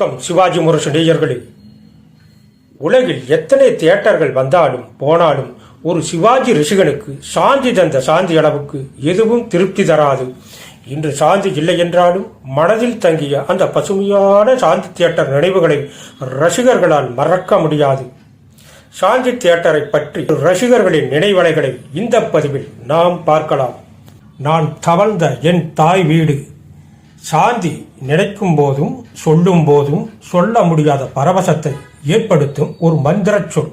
வணக்கம் சிவாஜி முரசு நேயர்களே. உலகில் எத்தனை தியேட்டர்கள் வந்தாலும் போனாலும் ஒரு சிவாஜி ரிஷிகனுக்கு சாந்தி தந்த சாந்தி அளவுக்கு எதுவும் திருப்தி தராது. இன்று சாந்தி இல்லை என்றாலும் மனதில் தங்கிய அந்த பசுமையான சாந்தி தியேட்டர் நினைவுகளை ரசிகர்களால் மறக்க முடியாது. சாந்தி தியேட்டரை பற்றி ரசிகர்களின் நினைவலைகளை இந்த பதிவில் நாம் பார்க்கலாம். நான் தவழ்ந்த என் தாய் வீடு சாந்தி நினைக்கும் போதும் சொல்லும் போதும் சொல்ல முடியாத பரவசத்தை ஏற்படுத்தும் ஒரு மந்திரச் சொல்.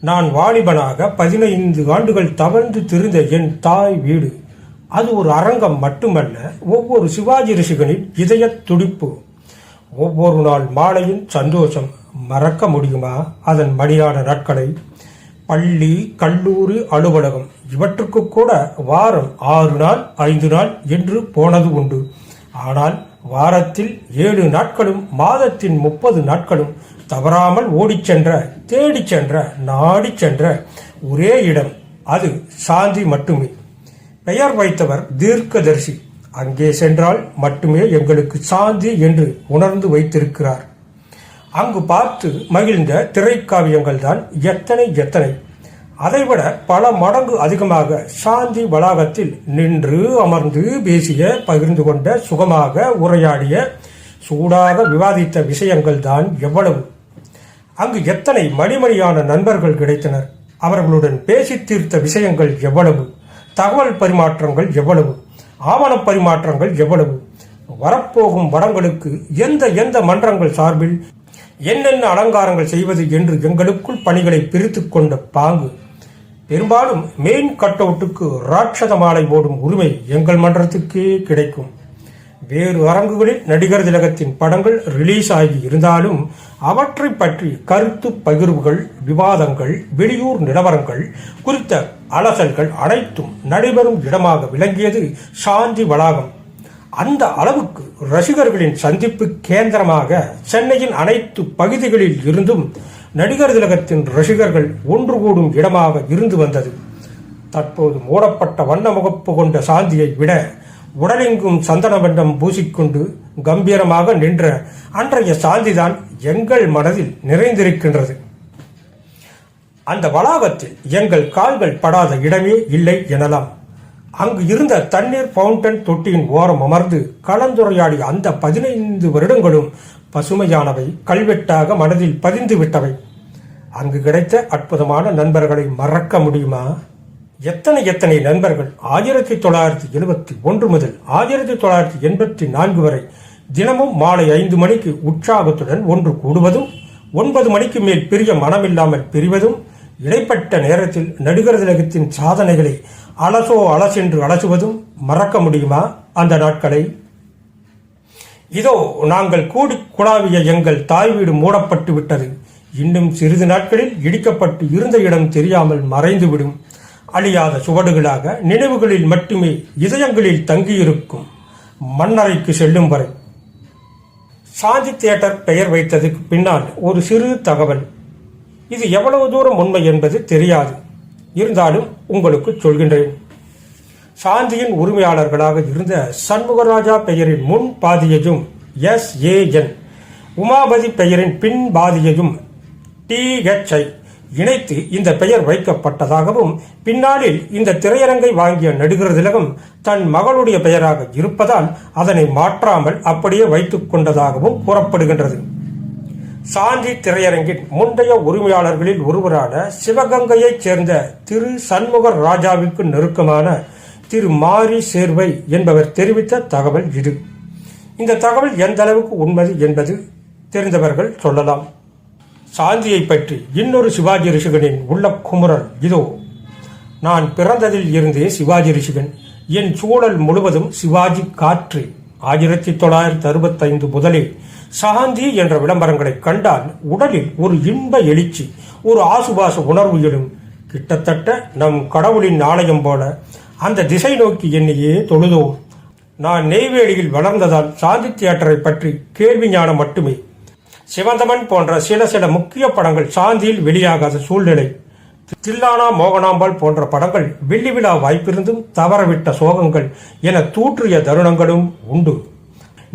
நான் வாலிபனாக பதினைந்து ஆண்டுகள் தவழ்ந்து திரிந்த என் தாய் வீடு. அது ஒரு அரங்கம் மட்டுமல்ல ஒவ்வொரு சிவாஜி ரிஷிகனின் இதய துடிப்பு. ஒவ்வொரு நாள் மாலையின் சந்தோஷம் மறக்க முடியுமா? அதன் மணியான நாட்களை. பள்ளி கல்லூரி அலுவலகம் இவற்றுக்கு கூட வாரம் ஆறு நாள் ஐந்து நாள் என்று போனது உண்டு. ஆனால் வாரத்தில் ஏழு நாட்களும் மாதத்தின் முப்பது நாட்களும் தவறாமல் ஓடிச் சென்ற தேடிச் சென்ற நாடிச் சென்ற ஒரே இடம். அது சாந்தி மட்டுமே. பெயர் வைத்தவர் தீர்க்கதரிசி. அங்கே சென்றால் மட்டுமே எங்களுக்கு சாந்தி என்று உணர்ந்து வைத்திருக்கிறார். அங்கு பார்த்து மகிழ்ந்த திரைக்காவியங்கள் தான் எத்தனை எத்தனை. அதைவிட பல மடங்கு அதிகமாக சாந்தி வளாகத்தில் நின்று அமர்ந்து பேசிய பகிர்ந்து கொண்ட சுகமாக உரையாடிய சூடாக விவாதித்த விஷயங்கள் தான் எவ்வளவு. அங்கு எத்தனை மணிமணியான நண்பர்கள் கிடைத்தனர். அவர்களுடன் பேசி தீர்த்த விஷயங்கள் எவ்வளவு. தகவல் பரிமாற்றங்கள் எவ்வளவு. ஆவண பரிமாற்றங்கள் எவ்வளவு. வரப்போகும் வடங்களுக்கு எந்த எந்த மன்றங்கள் சார்பில் என்னென்ன அலங்காரங்கள் செய்வது என்று எங்களுக்குள் பணிகளை பிரித்து கொண்ட பாங்கு பெரும்பாலும் மெயின் கட் அவுட்டுக்கு ராட்சத மாலை போடும் உரிமை எங்கள் மன்றத்துக்கே கிடைக்கும். வேறு அரங்குகளில் நடிகர் திலகத்தின் படங்கள் ரிலீஸ் ஆகி இருந்தாலும் அவற்றை பற்றி கருத்து பகிர்வுகள் விவாதங்கள் வெளியூர் நிலவரங்கள் குறித்த அலசல்கள் அனைத்தும் நடைபெறும் இடமாக விளங்கியது சாந்தி வளாகம். அந்த அளவுக்கு ரசிகர்களின் சந்திப்பு கேந்திரமாக சென்னையின் அனைத்து பகுதிகளில் இருந்தும் நடிகர் திலகத்தின் ரசிகர்கள் ஒன்று கூடும் இடமாக இருந்து வந்தது. தற்போது மூடப்பட்ட வண்ண முகப்பு கொண்ட சாந்தியை விட உடலெங்கும் சந்தன வண்ணம் பூசிக்கொண்டு கம்பீரமாக நின்ற அன்றைய சாந்திதான் எங்கள் மனதில் நிறைந்திருக்கின்றது. அந்த வளாகத்தில் எங்கள் கால்கள் படாத இடமே இல்லை எனலாம். அங்கு இருந்த தண்ணீர் ஃபவுண்டன் தொட்டியின் ஓரம் அமர்ந்து கலந்துரையாடிய அந்த பதினைந்து வருடங்களும் பசுமையானவை கல்வெட்டாக மனதில் பதிந்து விட்டவை. அங்கு கிடைத்த அற்புதமான நண்பர்களை மறக்க முடியுமா? எத்தனை எத்தனை நண்பர்கள்? ஆயிரத்தி தொள்ளாயிரத்தி எழுபத்தி ஒன்று முதல் ஆயிரத்தி தொள்ளாயிரத்தி எண்பத்தி நான்கு வரை தினமும் மாலை ஐந்து மணிக்கு உற்சாகத்துடன் ஒன்று கூடுவதும் ஒன்பது மணிக்கு மேல் பிரிய மனமில்லாமல் பிரிவதும் இடைப்பட்ட நேரத்தில் நடிகர் திலகத்தின் சாதனைகளை அலசோ அலசென்று அலசுவதும் மறக்க முடியுமா? அந்த நாட்களை இதோ நாங்கள் கூடி குழாவிய எங்கள் தாய் வீடு மூடப்பட்டு விட்டது. இன்னும் சிறிது நாட்களில் இடிக்கப்பட்டு இருந்த இடம் தெரியாமல் மறைந்துவிடும் அழியாத சுவடுகளாக நினைவுகளில் மட்டுமே இதயங்களில் தங்கியிருக்கும். மண்ணறைக்கு செல்லும் வரை. சாந்தி தியேட்டர் பெயர் வைத்ததுக்கு பின்னால் ஒரு சிறு தகவல். இது எவ்வளவு தூரம் உண்மை என்பது தெரியாது. இருந்தாலும் உங்களுக்கு சொல்கின்றேன். சாந்தியின் உரிமையாளர்களாக இருந்த சண்முகராஜா பெயரின் முன் பாதியையும் எஸ் ஏ என் உமாபதி பெயரின் பின் பாதியையும் டிஹெச்ஐ இணைத்து இந்த பெயர் வைக்கப்பட்டதாகவும் பின்னாளில் இந்த திரையரங்கை வாங்கிய நடிகர் திலகம் தன் மகளுடைய பெயராக இருப்பதால் அதனை மாற்றாமல் அப்படியே வைத்துக் கொண்டதாகவும் கூறப்படுகின்றது. சாந்தி திரையரங்கின் முந்தைய உரிமையாளர்களில் ஒருவரான சிவகங்கையைச் சேர்ந்த திரு சண்முக ராஜாவிற்கு நெருக்கமான திரு மாரி சேர்வை என்பவர் தெரிவித்த தகவல் இது. இந்த தகவல் எந்த அளவுக்கு உண்மை என்பது தெரிந்தவர்கள் சொல்லலாம். சாந்தியை பற்றி இன்னொரு சிவாஜி ரிஷிகனின் உள்ள குமுறல் இதோ. நான் பிறந்ததில் இருந்தே சிவாஜி ரிஷிகன் என் சூழல் முழுவதும் சிவாஜி காற்று. ஆயிரத்தி தொள்ளாயிரத்தி அறுபத்தைந்து முதலே சாந்தி என்ற விளம்பரங்களை கண்டால் உடலில் ஒரு இன்ப எழுச்சி ஒரு ஆசுபாச உணர்வு எழும். கிட்டத்தட்ட நம் கடவுளின் ஆலயம் போல அந்த திசை நோக்கி என்னையே தொழுதோம் நான் நெய்வேலியில் வளர்ந்ததால் சாந்தி தியேட்டரை பற்றி கேள்வி ஞானம் மட்டுமே. சிவந்தமன் போன்ற சில சில முக்கிய படங்கள் சாந்தியில் வெளியாகாத சூழ்நிலை. தில்லானா மோகனாம்பாள் போன்ற படங்கள் வெள்ளி விழா வாய்ப்பிருந்தும் தவறவிட்ட சோகங்கள் என தூற்றிய தருணங்களும் உண்டு.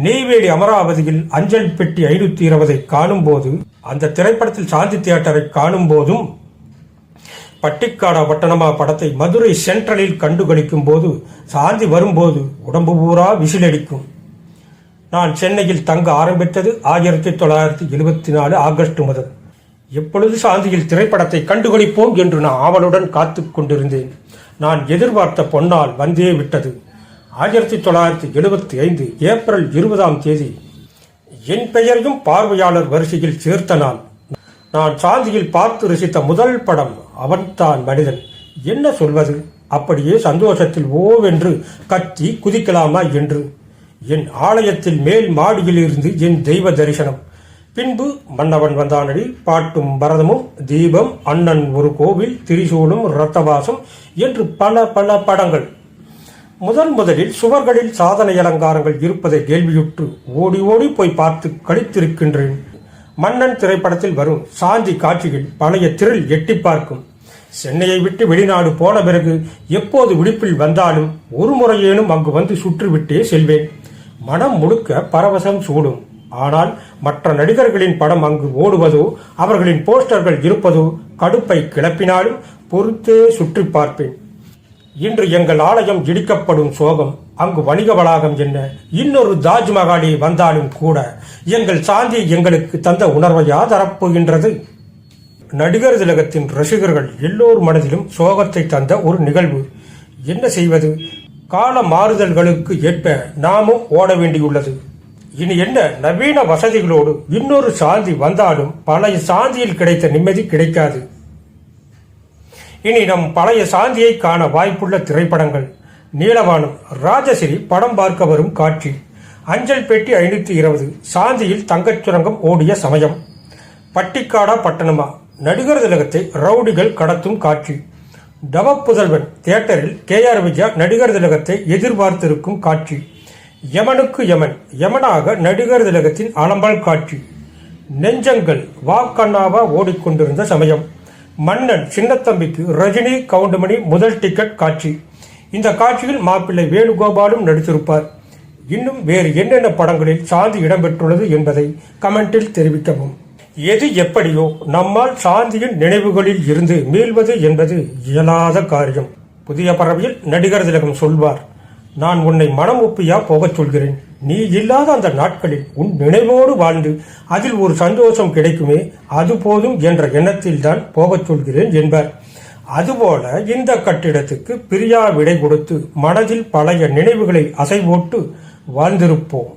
நெய்வேலி அமராவதியில் அஞ்சல் பெட்டி ஐநூத்தி இருபதை காணும்போது அந்த திரைப்படத்தில் சாந்தி தியேட்டரை காணும் போதும் பட்டிக்காடா பட்டணமா படத்தை மதுரை சென்ட்ரலில் கண்டுகளிக்கும் போது சாந்தி வரும்போது உடம்பு பூரா விசிலடிக்கும். நான் சென்னையில் தங்க ஆரம்பித்தது ஆயிரத்தி தொள்ளாயிரத்தி எழுபத்தி நாலு ஆகஸ்ட் முதல். எப்பொழுது சாந்தியில் திரைப்படத்தை கண்டுகளிப்போம் என்று நான் ஆவலுடன் காத்து கொண்டிருந்தேன். நான் எதிர்பார்த்த பொன்னால் வந்தே விட்டது. ஆயிரத்தி தொள்ளாயிரத்தி எழுபத்தி ஐந்து ஏப்ரல் இருபதாம் தேதி என் பெயரையும் பார்வையாளர் வரிசையில் சேர்த்த நான் நான் சாந்தியில் பார்த்து ரசித்த முதல் படம் அவன்தான் மனிதன். என்ன சொல்வது? அப்படியே சந்தோஷத்தில் ஓவென்று கத்தி குதிக்கலாமா என்று. என் ஆலயத்தில் மேல் மாடியிலிருந்து என் தெய்வ தரிசனம். பின்பு மன்னவன் வந்தானடி பாட்டும் பரதமும் தீபம் அண்ணன் ஒரு கோவில் திரிசூலும் ரத்தவாசம் என்று பல பல படங்கள். முதன் முதலில் சுவர்களில் சாதனை அலங்காரங்கள் இருப்பதை கேள்வியுற்று ஓடி ஓடி போய் பார்த்து கழித்திருக்கின்றேன் மன்னன் திரைப்படத்தில் வரும் சாந்தி காட்சிகள் பழைய திரில் எட்டி பார்க்கும். சென்னையை விட்டு வெளிநாடு போன பிறகு எப்போது விடுப்பில் வந்தாலும் ஒரு முறையேனும் அங்கு வந்து சுற்றிவிட்டே செல்வேன். மனம் முழுக்க பரவசம் சூடும். ஆனால் மற்ற நடிகர்களின் படம் அங்கு ஓடுவதோ அவர்களின் போஸ்டர்கள் இருப்பதோ கடுப்பை கிளப்பினாலும் பொறுத்தே சுற்றி பார்ப்பேன். இன்று எங்கள் ஆலயம் இடிக்கப்படும் சோகம் அங்கு வணிக வளாகம் என்ன? இன்னொரு தாஜ்மஹாலி வந்தாலும் கூட எங்கள் சாந்தி எங்களுக்கு தந்த உணர்வையா தரப்போகின்றது? நடிகர் திலகத்தின் ரசிகர்கள் எல்லோர் மனதிலும் சோகத்தை தந்த ஒரு நிகழ்வு. என்ன செய்வது? கால மாறுதல்களுக்கு ஏற்ப நாமும் ஓட வேண்டியுள்ளது. இனி என்ன? நவீன வசதிகளோடு இன்னொரு சாந்தி வந்தாலும் பழைய சாந்தியில் கிடைத்த நிம்மதி கிடைக்காது. இனி நம் பழைய சாந்தியை காண வாய்ப்புள்ள திரைப்படங்கள். நீலவானம் ராஜசிரி படம் பார்க்க வரும் காட்சி. அஞ்சல் பெட்டி ஐநூற்றி இருபது சாந்தியில் தங்கச் சுரங்கம் ஓடிய சமயம். பட்டிக்காடா பட்டணமா? நடிகர் திலகத்தை ரவுடிகள் கடத்தும் காட்சி. டவப்புதல்வன் தியேட்டரில் கே ஆர் விஜயா நடிகர் திலகத்தை எதிர்பார்த்திருக்கும் காட்சி. யமனுக்கு யமன் யமனாக நடிகர் திலகத்தின் அலம்பல் காட்சி. நெஞ்சங்கள் வாக்கண்ணாவா ஓடிக்கொண்டிருந்த சமயம். மன்னன் சின்னத்தம்பிக்கு ரஜினி கவுண்டமணி முதல் டிக்கெட் காட்சி. இந்த காட்சியில் மாப்பிள்ளை வேணுகோபாலும் நடித்திருப்பார். இன்னும் வேறு என்னென்ன படங்களில் சாந்தி இடம்பெற்றுள்ளது என்பதை கமெண்டில் தெரிவிக்கவும். எது எப்படியோ நம்மால் சாந்தியின் நினைவுகளில் இருந்து மீள்வது என்பது இயலாத காரியம். புதிய பறவையில் நடிகர் திலகம் சொல்வார் நான் உன்னை மனம் ஒப்பியா போகச் சொல்கிறேன். நீ இல்லாத அந்த நாட்களில் உன் நினைவோடு வாழ்ந்து அதில் ஒரு சந்தோஷம் கிடைக்குமே அது போதும் என்ற எண்ணத்தில் தான் போகச் சொல்கிறேன் என்பார். அதுபோல இந்த கட்டிடத்துக்கு பிரியா விடை கொடுத்து மனதில் பழைய நினைவுகளை அசைவோட்டு வாழ்ந்திருப்போம்.